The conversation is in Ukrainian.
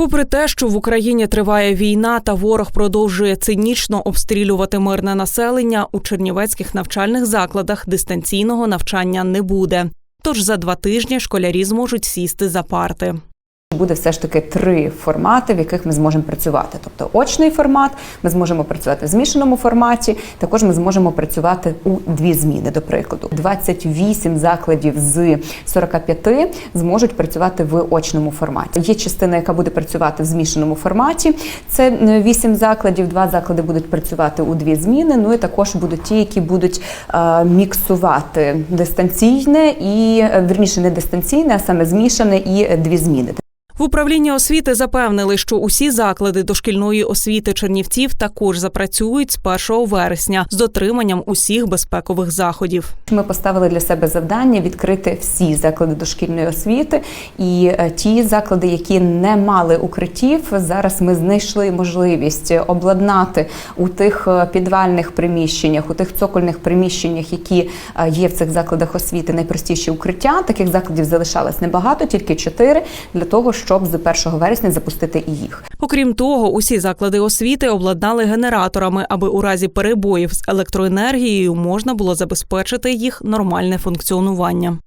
Попри те, що в Україні триває війна та ворог продовжує цинічно обстрілювати мирне населення, у чернівецьких навчальних закладах дистанційного навчання не буде. Тож за два тижні школярі зможуть сісти за парти. Буде все ж таки три формати, в яких ми зможемо працювати. Тобто очний формат, ми зможемо працювати в змішаному форматі. Також ми зможемо працювати у дві зміни. До прикладу, 28 закладів з 45 зможуть працювати в очному форматі. Є частина, яка буде працювати в змішаному форматі. Це 8 закладів. Два заклади будуть працювати у дві зміни. Ну і також будуть ті, які будуть е, міксувати дистанційне і е, вірніше не дистанційне, а саме змішане і е, дві зміни. В управлінні освіти запевнили, що усі заклади дошкільної освіти Чернівців також запрацюють з 1 вересня з дотриманням усіх безпекових заходів. Ми поставили для себе завдання відкрити всі заклади дошкільної освіти, і е, ті заклади, які не мали укриттів, зараз ми знайшли можливість обладнати у тих е, підвальних приміщеннях, у тих цокольних приміщеннях, які е, є в цих закладах освіти, найпростіші укриття. Таких закладів залишалось небагато, тільки чотири, для того, щоб з 1 вересня запустити і їх. Окрім того, усі заклади освіти обладнали генераторами, аби у разі перебоїв з електроенергією можна було забезпечити їх нормальне функціонування.